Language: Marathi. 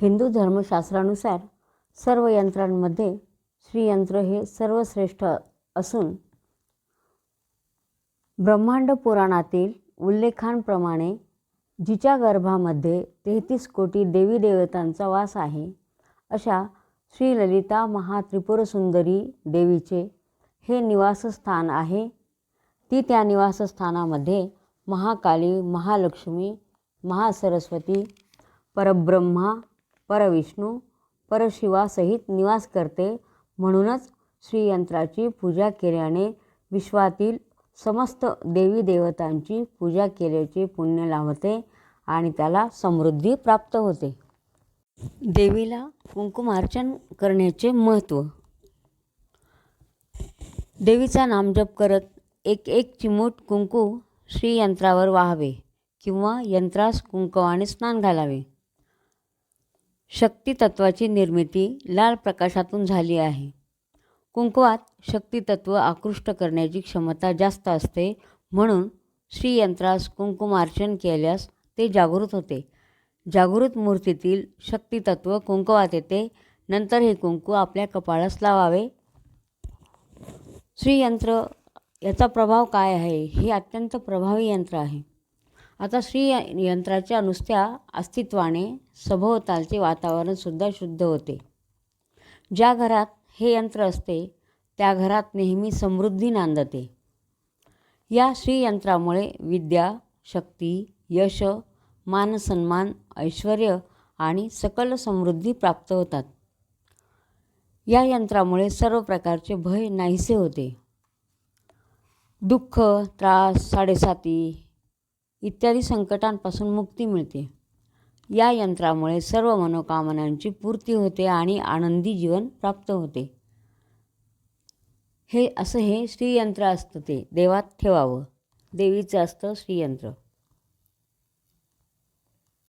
हिंदू धर्मशास्त्रानुसार सर्व यंत्रांमध्ये श्रीयंत्र हे सर्वश्रेष्ठ असून ब्रह्मांड पुराणातील उल्लेखांप्रमाणे जिच्या गर्भामध्ये तेहतीस कोटी देवी देवतांचा वास आहे अशा श्री ललिता महात्रिपुरसुंदरी देवीचे हे निवासस्थान आहे. ती त्या निवासस्थानामध्ये महाकाली महालक्ष्मी महासरस्वती परब्रह्मा परविष्णू परशिवासहित निवास करते. म्हणूनच श्रीयंत्राची पूजा केल्याने विश्वातील समस्त देवी देवतांची पूजा केल्याचे पुण्य लाभते आणि त्याला समृद्धी प्राप्त होते. देवीला कुंकुमार्चन करण्याचे महत्त्व. देवीचा नामजप करत एक एक चिमूट कुंकू श्रीयंत्रावर वाहावे किंवा यंत्रास कुंकवाने स्नान घालावे. शक्तितत्वाची निर्मिती लाल प्रकाशातून झाली आहे. कुंकवात शक्तितत्व आकृष्ट करण्याची क्षमता जास्त असते म्हणून श्रीयंत्रास कुंकुमार्चन केल्यास ते जागृत होते. जागृत मूर्तीतील शक्तितत्व कुंकवात येते. नंतर हे कुंकू आपल्या कपाळास लावावे. श्रीयंत्र याचा प्रभाव काय आहे? हे अत्यंत प्रभावी यंत्र आहे. आता श्री यंत्राच्या नुसत्या अस्तित्वाने सभोवतालचे वातावरणसुद्धा शुद्ध होते. ज्या घरात हे यंत्र असते त्या घरात नेहमी समृद्धी नांदते. या श्रीयंत्रामुळे विद्या शक्ती यश मानसन्मान ऐश्वर आणि सकल समृद्धी प्राप्त होतात. या यंत्रामुळे सर्व प्रकारचे भय नाहीसे होते. दुःख त्रास साडेसाती इत्यादी संकटांपासून मुक्ती मिळते. या यंत्रामुळे सर्व मनोकामनांची पूर्ती होते आणि आनंदी जीवन प्राप्त होते. हे असं हे श्रीयंत्र असतं ते. देवात ठेवावं. देवीचं असतं श्रीयंत्र.